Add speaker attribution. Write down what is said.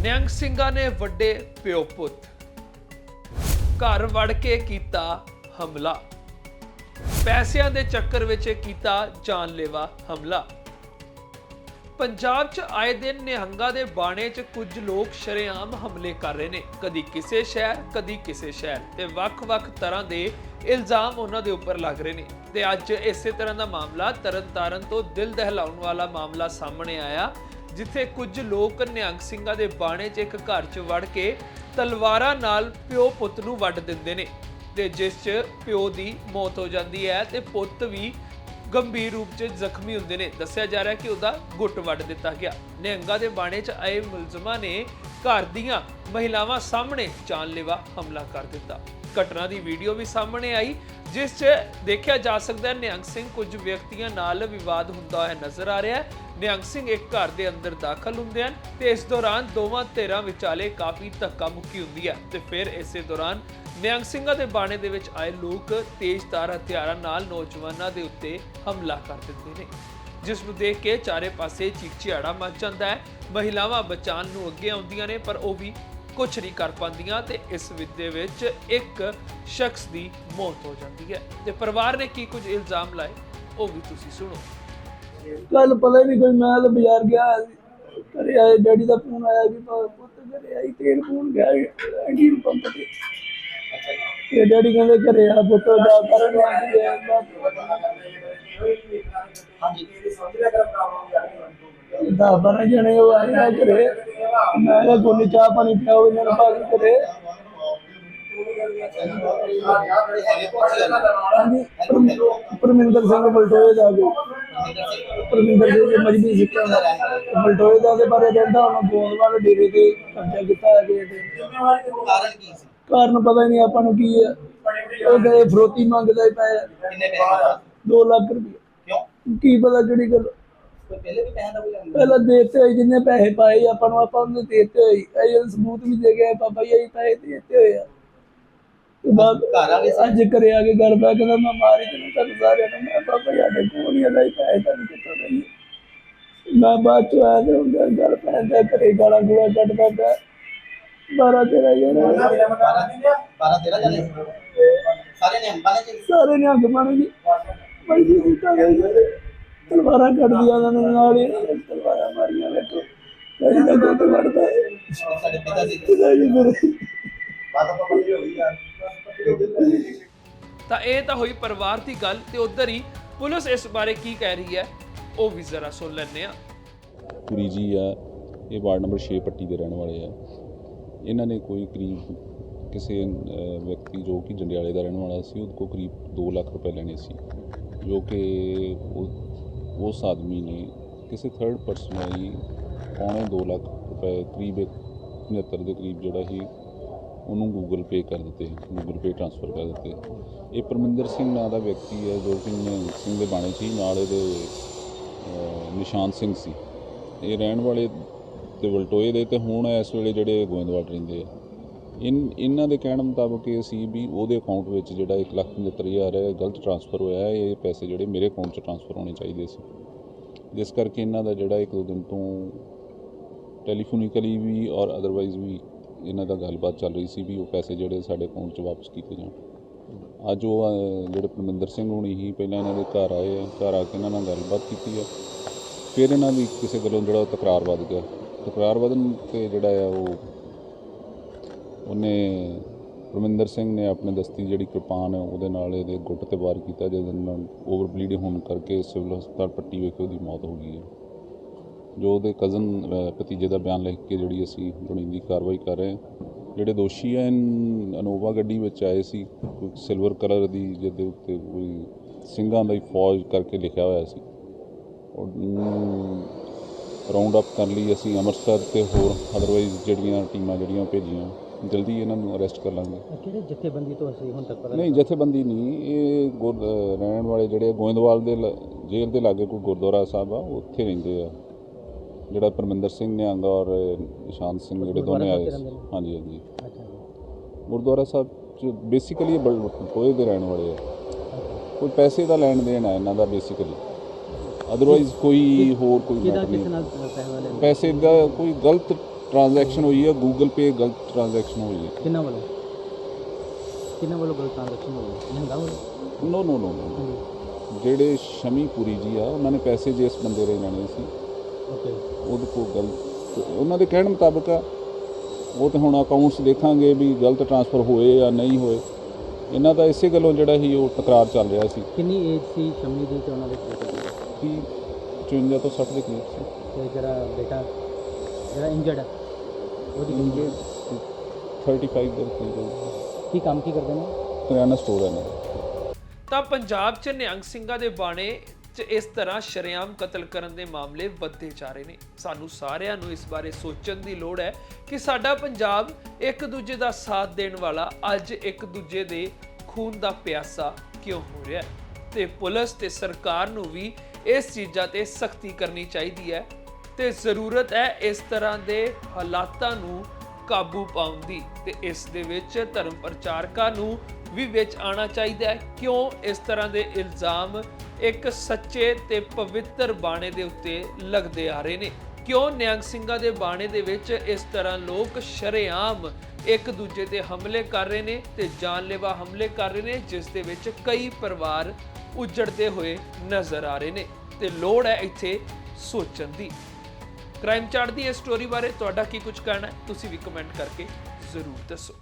Speaker 1: ਨਿਹੰਗ ਸਿੰਘਾਂ ਨੇ ਵੱਡੇ ਪਿਓ ਪੁੱਤ। ਘਰ ਵੜ ਕੇ ਕੀਤਾ ਹਮਲਾ। ਪੈਸਿਆਂ ਦੇ ਚੱਕਰ ਵਿੱਚ ਕੀਤਾ ਜਾਨਲੇਵਾ ਹਮਲਾ। ਪੰਜਾਬ 'ਚ ਆਏ ਦਿਨ ਨਿਹੰਗਾਂ ਦੇ ਬਾਣੇ 'ਚ ਕੁਝ ਲੋਕ ਸ਼ਰੇਆਮ ਹਮਲੇ ਕਰ ਰਹੇ ਨੇ। ਕਦੀ ਕਿਸੇ ਸ਼ਹਿਰ, ਕਦੀ ਕਿਸੇ ਸ਼ਹਿਰ ਤੇ ਵੱਖ-ਵੱਖ ਤਰ੍ਹਾਂ ਦੇ ਇਲਜ਼ਾਮ ਉਹਨਾਂ ਦੇ ਉੱਪਰ ਲੱਗ ਰਹੇ ਨੇ। ਤੇ ਅੱਜ ਇਸੇ ਤਰ੍ਹਾਂ ਦਾ ਮਾਮਲਾ ਤਰਨਤਾਰਨ ਤੋਂ ਦਿਲ ਦਹਿਲਾਉਣ ਵਾਲਾ ਮਾਮਲਾ ਸਾਹਮਣੇ ਆਇਆ। ਜਿੱਥੇ ਕੁਝ ਲੋਕ ਨਿਹੰਗ ਸਿੰਘਾਂ ਦੇ ਬਾਣੇ 'ਚ ਇੱਕ ਘਰ 'ਚ ਵੜ ਕੇ ਤਲਵਾਰਾਂ ਨਾਲ ਪਿਓ ਪੁੱਤ ਨੂੰ ਵੱਢ ਦਿੰਦੇ ਨੇ ਤੇ ਜਿਸ 'ਚ ਪਿਓ ਦੀ ਮੌਤ ਹੋ ਜਾਂਦੀ ਹੈ ਤੇ ਪੁੱਤ ਵੀ ਗੰਭੀਰ ਰੂਪ 'ਚ ਜ਼ਖਮੀ ਹੁੰਦੇ ਨੇ। ਦੱਸਿਆ ਜਾ ਰਿਹਾ ਕਿ ਉਹਦਾ ਗੁੱਟ ਵੱਢ ਦਿੱਤਾ ਗਿਆ। ਨਿਹੰਗਾ ਦੇ ਬਾਣੇ 'ਚ ਆਏ ਮੁਲਜ਼ਮਾਂ ਨੇ ਘਰ ਦੀਆਂ ਮਹਿਲਾਵਾਂ ਸਾਹਮਣੇ ਜਾਨਲੇਵਾ ਹਮਲਾ ਕਰ ਦਿੱਤਾ। ਘਟਨਾ ਦੀ ਵੀਡੀਓ ਵੀ ਸਾਹਮਣੇ ਆਈ, ਜਿਸ 'ਚ ਦੇਖਿਆ ਜਾ ਸਕਦਾ ਹੈ ਨਿਹੰਗ ਸਿੰਘ ਕੁਝ ਵਿਅਕਤੀਆਂ ਨਾਲ ਵਿਵਾਦ ਹੁੰਦਾ ਹੋਇਆ ਨਜ਼ਰ ਆ ਰਿਹਾ ਹੈ। ਨਿਹੰਗ ਸਿੰਘ ਇੱਕ ਘਰ ਦੇ ਅੰਦਰ ਦਾਖਲ ਹੁੰਦੇ ਹਨ ਤੇ ਇਸ ਦੌਰਾਨ ਦੋਵਾਂ ਧਿਰਾਂ ਵਿਚਾਲੇ ਕਾਫੀ ਧੱਕਾ ਮੁੱਕੀ ਹੁੰਦੀ ਹੈ ਤੇ ਫਿਰ ਇਸੇ ਦੌਰਾਨ ਨਿਹੰਗ ਸਿੰਘਾਂ ਦੇ ਬਾਣੇ ਦੇ ਵਿੱਚ ਆਏ ਲੋਕ ਤੇਜ਼ਧਾਰ ਹਥਿਆਰਾਂ ਨਾਲ ਨੌਜਵਾਨਾਂ ਦੇ ਉੱਤੇ ਹਮਲਾ ਕਰ ਦਿੰਦੇ ਨੇ, ਜਿਸ ਨੂੰ ਦੇਖ ਕੇ ਚਾਰੇ ਪਾਸੇ ਚੀਕ ਚਿਹਾੜਾ ਮਚ ਜਾਂਦਾ ਹੈ। ਮਹਿਲਾਵਾਂ ਬਚਾਉਣ ਨੂੰ ਅੱਗੇ ਆਉਂਦੀਆਂ ਨੇ, ਪਰ ਉਹ ਵੀ ਕੁਝ ਨਹੀਂ ਕਰ ਪਾਉਂਦੀਆਂ ਤੇ ਇਸ ਵਿਦੇ ਵਿੱਚ ਇੱਕ ਸ਼ਖਸ ਦੀ ਮੌਤ ਹੋ ਜਾਂਦੀ ਹੈ। ਤੇ ਪਰਿਵਾਰ ਨੇ ਕੀ ਕੁਝ ਇਲਜ਼ਾਮ ਲਾਏ? ਉਹ ਵੀ ਤੁਸੀਂ ਸੁਣੋ।
Speaker 2: ਕੱਲ ਪਤਾ ਨਹੀਂ ਕੋਈ ਮੈਂ ਤਾਂ ਬਾਜ਼ਾਰ ਗਿਆ ਸੀ। ਘਰੇ ਆਏ ਡੈਡੀ ਦਾ ਫੋਨ ਆਇਆ ਵੀ ਪੁੱਤ ਘਰੇ ਆਈ ਤੇਲ ਫੋਨ ਗਿਆ ਇੰਡੀਅਨ ਪੰਪ ਤੇ। ਤੇ ਡੈਡੀ ਕਹਿੰਦੇ ਘਰੇ ਆ ਪੁੱਤ ਦਾ ਕਰਨ ਲੱਗ ਗਿਆ ਦਾ ਬਾਰਾਂ ਜਣੇ ਉਹ ਆਏ ਘਰੇ। ਮੈਂ ਕਿਹਾ ਕੋਈ ਚਾਹ ਪਾਣੀ ਪਿਆਓ ਇਹਨਾਂ ਨੂੰ ਬਾਕੀ ਘਰੇ। ਹਾਂਜੀ ਪਰਮ- ਪਰਮਿੰਦਰ ਸਿੰਘ ਬਲਟੋਏ ਦਾ ਵੀ ਪਰਮਿੰਦਰ ਸਿੰਘ ਜੀ ਮਜਬੀ ਸਿੱਖਾਂ ਦਾ। ਬਲਟੋਏ ਦਾ ਦੇ ਬਾਰੇ ਕਹਿੰਦਾ ਉਹਨਾਂ ਗੋਲ ਵਾਲੇ ਡੇਰੇ ਤੇ ਕਬਜ਼ਾ ਕੀਤਾ ਹੈ ਗਏ ਤੇ।
Speaker 3: ਕਾਰਨ ਕੀ ਸੀ?
Speaker 2: ਕਾਰਨ ਪਤਾ ਨਹੀਂ ਆਪਾਂ ਨੂੰ ਕੀ ਹੈ। ਉਹ ਕਹੇ ਫਰੋਤੀ ਮੰਗਦਾ ਹੀ ਪਿਆ।
Speaker 3: ਕਿੰਨੇ ਪੈਸੇ ਦਾ
Speaker 2: 2 ਲੱਖ ਰੁਪਏ।
Speaker 3: ਕਿਉਂ?
Speaker 2: ਕੀ ਪਤਾ ਕਿਹੜੀ ਗੱਲ
Speaker 3: ਪਹਿਲੇ ਵੀ ਪੈਸੇ ਦਾ ਕੋਈ ਲੈਣ
Speaker 2: ਪਹਿਲਾਂ ਦੇਤੇ ਹੋਏ ਜਿੰਨੇ ਪੈਸੇ ਪਾਏ ਆਪਾਂ ਨੂੰ ਆਪਾਂ ਉਹਨੇ ਦੇਤੇ ਹੋਏ ਇਹ ਸਬੂਤ ਵੀ ਦੇ ਗਏ ਪਾਪਾ ਜੀ ਅਸੀਂ ਪੈਸੇ ਦੇਤੇ ਹੋਏ ਆ। ਬਾਅਦ
Speaker 3: ਘਰ ਆ ਗਏ?
Speaker 2: ਅੱਜ ਘਰੇ ਆ ਕੇ ਗੱਲ ਪੈ ਕਹਿੰਦਾ ਮੈਂ ਮਾਰੀ ਤੇ ਤੁਹਾਨੂੰ ਸਾਰਿਆਂ ਨੂੰ ਮੈਂ ਪਾਪਾ ਸਾਡੇ ਕੋਲ ਨਹੀਂ ਆਈ ਪੈਸੇ ਤੁਹਾਨੂੰ ਕਿੱਥੋਂ ਦੇਈਏ ਮੈਂ ਬਾਅਦ ਚ ਆਇਆ ਤੇ ਉਹਨਾਂ ਗੱਲ ਪੈਂਦਾ ਘਰੇ ਗਾਲਾਂ ਗੂਲਾਂ ਕੱਢਦਾ ਪਿਆ। ਬਾਰਾਂ ਤੇਰਾ ਜਣਾ
Speaker 3: 12 13 ਜਣੇ। ਸਾਰੇ ਨੇ ਅੰਬਾਂ ਨੇ
Speaker 2: ਸਾਰੇ ਨੇ ਮਾਰੀ। ਜੀ ਬਈ ਜੀ ਉਲਟਾ ਗਏ ਤਲਵਾਰਾਂ ਕੱਢਦੀਆਂ ਉਹਨਾਂ ਨੇ ਨਾਲ ਹੀ ਤਲਵਾਰਾਂ ਮਾਰੀਆਂ ਵੇਖੋ ਜਿਹੜੀ ਦਾ ਗੁੱਟ ਵੜਦਾ ਹੈ
Speaker 3: ਸਾਡੇ ਪਿਤਾ ਜੀ
Speaker 2: ਮੇਰੇ
Speaker 3: ਬਾਤ ਯਾਰ
Speaker 1: ਤਾਂ ਇਹ ਤਾਂ ਹੋਈ ਪਰਿਵਾਰ ਦੀ ਗੱਲ ਤੇ ਉਧਰ ਹੀ ਪੁਲਿਸ ਇਸ ਬਾਰੇ ਕੀ ਕਹਿ ਰਹੀ ਹੈ ਉਹ ਵੀ ਜ਼ਰਾ ਸੁਣ ਲੈਂਦੇ ਆ
Speaker 4: ਪੁਰੀ ਜੀ ਆ ਇਹ ਵਾਰਡ ਨੰਬਰ 6 ਪੱਟੀ ਦੇ ਰਹਿਣ ਵਾਲੇ ਆ। ਇਹਨਾਂ ਨੇ ਕੋਈ ਕਰੀਬ ਕਿਸੇ ਵਿਅਕਤੀ ਜੋ ਕਿ ਜੰਡਿਆਲੇ ਦਾ ਰਹਿਣ ਵਾਲਾ ਸੀ ਉਹਦੇ ਕੋਲ ਕਰੀਬ 2 ਲੱਖ ਰੁਪਏ ਲੈਣੇ ਸੀ। ਜੋ ਕਿ ਉਹ- ਉਸ ਆਦਮੀ ਨੇ ਕਿਸੇ ਥਰਡ ਪਰਸਨ ਲਈ ਪੌਣੇ 2 ਲੱਖ ਰੁਪਏ ਕਰੀਬ ਇੱਕ 79 ਦੇ ਕਰੀਬ ਜਿਹੜਾ ਸੀ, ਉਹਨੂੰ ਗੂਗਲ ਪੇ ਕਰ ਦਿੱਤੇ ਗੂਗਲ ਪੇ ਟ੍ਰਾਂਸਫਰ ਕਰ ਦਿੱਤੇ। ਇਹ ਪਰਮਿੰਦਰ ਸਿੰਘ ਨਾਂ ਦਾ ਵਿਅਕਤੀ ਹੈ, ਜੋ ਕਿ ਸਿੰਘ ਦੇ ਬਾਣੇ ਸੀ ਨਾਲ ਇਹਦੇ ਨਿਸ਼ਾਨ ਸਿੰਘ ਸੀ। ਇਹ ਰਹਿਣ ਵਾਲੇ ਤੇ ਵਲਟੋਏ ਦੇ ਤੇ ਹੁਣ ਇਸ ਵੇਲੇ ਜਿਹੜੇ ਗੋਇੰਦਵਾਲ ਰਹਿੰਦੇ ਆ। ਇਨ ਇਹਨਾਂ ਦੇ ਕਹਿਣ ਮੁਤਾਬਕ ਇਹ ਸੀ ਵੀ ਉਹਦੇ ਅਕਾਊਂਟ ਵਿੱਚ ਜਿਹੜਾ 175000 ਹੈ, ਗਲਤ ਟ੍ਰਾਂਸਫਰ ਹੋਇਆ ਹੈ, ਇਹ ਪੈਸੇ ਜਿਹੜੇ ਮੇਰੇ ਅਕਾਊਂਟ 'ਚ ਟ੍ਰਾਂਸਫਰ ਹੋਣੇ ਚਾਹੀਦੇ ਸੀ। ਜਿਸ ਕਰਕੇ ਇਹਨਾਂ ਦਾ ਜਿਹੜਾ ਇੱਕ ਦੋ ਦਿਨ ਤੋਂ ਟੈਲੀਫੋਨਿਕਲੀ ਵੀ ਔਰ ਅਦਰਵਾਈਜ਼ ਵੀ ਇਹਨਾਂ ਦਾ ਗੱਲਬਾਤ ਚੱਲ ਰਹੀ ਸੀ ਵੀ ਉਹ ਪੈਸੇ ਜਿਹੜੇ ਸਾਡੇ ਅਕਾਊਂਟ 'ਚ ਵਾਪਸ ਕੀਤੇ ਜਾਣ। ਅੱਜ ਉਹ ਜਿਹੜੇ ਪਰਮਿੰਦਰ ਸਿੰਘ ਹੋਣੀ ਹੀ ਪਹਿਲਾਂ ਇਹਨਾਂ ਦੇ ਘਰ ਆਏ ਆ, ਘਰ ਆ ਕੇ ਇਹਨਾਂ ਨਾਲ ਗੱਲਬਾਤ ਕੀਤੀ ਆ। ਫਿਰ ਇਹਨਾਂ ਦੀ ਕਿਸੇ ਗੱਲੋਂ ਜਿਹੜਾ ਉਹ ਤਕਰਾਰ ਵੱਧ ਗਿਆ। ਤਕਰਾਰ ਵਧਣ ਤੇ ਜਿਹੜਾ ਆ ਉਹ ਉਹਨੇ ਪਰਮਿੰਦਰ ਸਿੰਘ ਨੇ ਆਪਣੇ ਦਸਤੀ ਜਿਹੜੀ ਕਿਰਪਾਨ ਹੈ ਉਹਦੇ ਨਾਲ ਇਹਦੇ ਗੁੱਟ ਤੇ ਵਾਰ ਕੀਤਾ, ਜਿਹਦੇ ਨਾਲ ਓਵਰ ਬਲੀਡ ਹੋਣ ਕਰਕੇ ਸਿਵਲ ਹਸਪਤਾਲ ਪੱਟੀ ਵਿਖੇ ਉਹਦੀ ਮੌਤ ਹੋ ਗਈ ਹੈ। ਜੋ ਉਹਦੇ ਕਜ਼ਨ ਭਤੀਜੇ ਦਾ ਬਿਆਨ ਲਿਖ ਕੇ ਜਿਹੜੀ ਅਸੀਂ ਬਣੀਂਦੀ ਕਾਰਵਾਈ ਕਰ ਰਹੇ ਹਾਂ। ਜਿਹੜੇ ਦੋਸ਼ੀ ਹੈ ਅਨੋਵਾ ਗੱਡੀ ਵਿੱਚ ਆਏ ਸੀ, ਕੋਈ ਸਿਲਵਰ ਕਲਰ ਦੀ, ਜਿਹਦੇ ਉੱਤੇ ਕੋਈ ਸਿੰਘਾਂ ਦਾ ਹੀ ਫੌਜ ਕਰਕੇ ਲਿਖਿਆ ਹੋਇਆ ਸੀ। ਉਹਨੂੰ ਰਾਉਂਡ ਅਪ ਕਰਨ ਲਈ ਅਸੀਂ ਅੰਮ੍ਰਿਤਸਰ ਤੇ ਹੋਰ ਅਦਰਵਾਈਜ਼ ਜਿਹੜੀਆਂ ਟੀਮਾਂ ਜਿਹੜੀਆਂ ਭੇਜੀਆਂ। ਜਲਦੀ ਇਹਨਾਂ ਨੂੰ ਅਰੈਸਟ ਕਰ ਲਾਂਗੇ।
Speaker 5: ਕਿਹੜੇ ਜਥੇਬੰਦੀ ਤੋਂ ਅਸੀਂ ਹੁਣ ਤੱਕ ਪਤਾ
Speaker 4: ਨਹੀਂ ਜਥੇਬੰਦੀ ਨਹੀਂ ਇਹ ਗੁਰ- ਅਹ ਰਹਿਣ ਵਾਲੇ ਜਿਹੜੇ ਗੋਇੰਦਵਾਲ ਦੇ ਲ- ਜੇਲ੍ਹ ਦੇ ਲਾਗੇ ਕੋਈ ਗੁਰਦੁਆਰਾ ਸਾਹਿਬ ਆ ਉੱਥੇ ਰਹਿੰਦੇ ਆ। ਜਿਹੜਾ ਪਰਮਿੰਦਰ ਸਿੰਘ ਨਿਹੰਗ ਔਰ ਨਿਸ਼ਾਨ ਸਿੰਘ ਜਿਹੜੇ ਦੋਨੇ ਆਏ ਸੀ।
Speaker 5: ਨੇ?
Speaker 4: ਹਾਂਜੀ ਹਾਂਜੀ।
Speaker 5: ਅੱਛਾ ਜੀ।
Speaker 4: ਗੁਰਦੁਆਰਾ ਸਾਹਿਬ ਚ ਬੇਸਿਕਲੀ ਬਲਟੋਏ ਦੇ ਰਹਿਣ ਵਾਲੇ ਆ। ਕੋਈ ਪੈਸੇ ਦਾ ਲੈਣ ਦੇਣ ਹੈ ਇਹਨਾਂ ਦਾ ਬੇਸਿਕਲੀ ਅਦਰਵਾਈਜ਼ ਕੋਈ ਹੋਰ ਕੋਈ
Speaker 5: ਕਿਹਦਾ
Speaker 4: ਮੈਟਰ
Speaker 5: ਕਿਸ
Speaker 4: ਨਹੀਂ।
Speaker 5: ਨਾਲ ਪੈਸੇ ਵਾਲੇ
Speaker 4: ਪੈਸੇ ਦਾ ਕੋਈ ਗਲਤ ਟ੍ਰਾਂਜੈਕਸ਼ਨ ਹੋਈ ਹੈ ਗੂਗਲ ਪੇ ਗਲਤ ਟ੍ਰਾਂਜੈਕਸ਼ਨ ਹੋਈ ਹੈ।
Speaker 5: ਕਿੰਨਾ ਵੱਲੋਂ? ਕਿੰਨਾ ਵੱਲੋਂ ਗਲਤ ਟ੍ਰਾਂਜੈਕਸ਼ਨ ਹੋ? ਗਈ ਨਿਹੰਗਾ ਵੱਲੋਂ
Speaker 4: ਨੋ ਨੋ ਨੋ ਨੋ ਜਿਹੜੇ ਸ਼ਮੀ ਪੁਰੀ ਜੀ ਆ ਉਹਨਾਂ ਨੇ ਪੈਸੇ ਜਿਸ ਬੰਦੇ ਦੇ ਲੈਣੇ ਸੀ।
Speaker 5: ਓਕੇ
Speaker 4: ਉਹਦੇ ਕੋਲ ਗਲਤ ਉਹਨਾਂ ਦੇ ਕਹਿਣ ਮੁਤਾਬਕ ਆ ਉਹ ਤੇ ਹੁਣ ਅਕਾਊਂਟਸ ਦੇਖਾਂਗੇ ਵੀ ਗਲਤ ਟ੍ਰਾਂਸਫਰ ਹੋਏ ਜਾਂ ਨਹੀਂ ਹੋਏ। ਇਹਨਾਂ ਦਾ ਇਸੇ ਗੱਲੋਂ ਜਿਹੜਾ ਸੀ ਉਹ ਤਕਰਾਰ ਚੱਲ ਰਿਹਾ ਸੀ।
Speaker 5: ਕਿੰਨੀ ਏਜ ਸੀ ਸ਼ਮੀ ਦੀ ਤੇ ਉਹਨਾਂ ਦੇ ਬੇਟੇ ਦੀ
Speaker 4: ਕਿ 54 ਤੋਂ 60 ਦੇ ਕਰੀਬ ਸੀ।
Speaker 5: ਤੇ ਜਿਹੜਾ ਬੇਟਾ ਜਿਹੜਾ ਇੰਜਰਡ ਹੈ ਉਹਦੀ age?
Speaker 4: 35 ਦੇ ਕਰੀਬ
Speaker 5: ਕੀ ਕੰਮ ਕੀ ਕਰਦੇ ਨੇ
Speaker 4: ਕਰਿਆਨਾ ਸਟੋਰ ਹੈ ਇਹਨਾਂ ਦਾ
Speaker 1: ਤਾਂ ਪੰਜਾਬ 'ਚ ਨਿਹੰਗ ਸਿੰਘਾਂ ਦੇ ਬਾਣੇ 'ਚ ਇਸ ਤਰ੍ਹਾਂ ਸ਼ਰੇਆਮ ਕਤਲ ਕਰਨ ਦੇ ਮਾਮਲੇ ਵੱਧਦੇ ਜਾ ਰਹੇ ਨੇ ਸਾਨੂੰ ਸਾਰਿਆਂ ਨੂੰ ਇਸ ਬਾਰੇ ਸੋਚਣ ਦੀ ਲੋੜ ਹੈ ਕਿ ਸਾਡਾ ਪੰਜਾਬ ਇੱਕ ਦੂਜੇ ਦਾ ਸਾਥ ਦੇਣ ਵਾਲਾ ਅੱਜ ਇੱਕ ਦੂਜੇ ਦੇ ਖੂਨ ਦਾ ਪਿਆਸਾ ਕਿਉਂ ਹੋ ਰਿਹਾ ਹੈ ਤੇ ਪੁਲਿਸ ਤੇ ਸਰਕਾਰ ਨੂੰ ਵੀ ਇਸ ਚੀਜ਼ਾਂ ਤੇ ਸਖਤੀ ਕਰਨੀ ਚਾਹੀਦੀ ਹੈ ਤੇ ਜ਼ਰੂਰਤ ਹੈ ਇਸ ਤਰ੍ਹਾਂ ਦੇ ਹਾਲਾਤਾਂ ਨੂੰ ਕਾਬੂ ਪਾਉਣ ਦੀ ਤੇ ਇਸ ਦੇ ਵਿੱਚ ਧਰਮ ਪ੍ਰਚਾਰਕਾਂ ਨੂੰ ਵੀ ਵਿੱਚ ਆਉਣਾ ਚਾਹੀਦਾ ਹੈ। ਕਿਉਂ ਇਸ ਤਰ੍ਹਾਂ ਦੇ ਇਲਜ਼ਾਮ ਇੱਕ ਸੱਚੇ ਤੇ ਪਵਿੱਤਰ ਬਾਣੇ ਦੇ ਉੱਤੇ ਲੱਗਦੇ ਆ ਰਹੇ ਨੇ? ਕਿਉਂ ਨਿਹੰਗ ਸਿੰਘਾਂ ਦੇ ਬਾਣੇ ਦੇ ਵਿੱਚ ਇਸ ਤਰ੍ਹਾਂ ਲੋਕ ਸ਼ਰੇਆਮ ਇੱਕ ਦੂਜੇ ਤੇ ਹਮਲੇ ਕਰ ਰਹੇ ਨੇ ਤੇ ਜਾਨਲੇਵਾ ਹਮਲੇ ਕਰ ਰਹੇ ਨੇ, ਜਿਸ ਦੇ ਵਿੱਚ ਕਈ ਪਰਿਵਾਰ ਉਜੜਦੇ ਹੋਏ ਨਜ਼ਰ ਆ ਰਹੇ ਨੇ ਤੇ ਲੋੜ ਹੈ ਇੱਥੇ ਸੋਚਣ ਦੀ। ਕ੍ਰਾਈਮ ਚਾਰਟ ਦੀ ਇਸ ਸਟੋਰੀ ਬਾਰੇ ਤੁਹਾਡਾ ਕੀ ਕੁਝ ਕਹਿਣਾ ਹੈ, ਤੁਸੀਂ ਵੀ ਕਮੈਂਟ ਕਰਕੇ ਜ਼ਰੂਰ ਦੱਸੋ।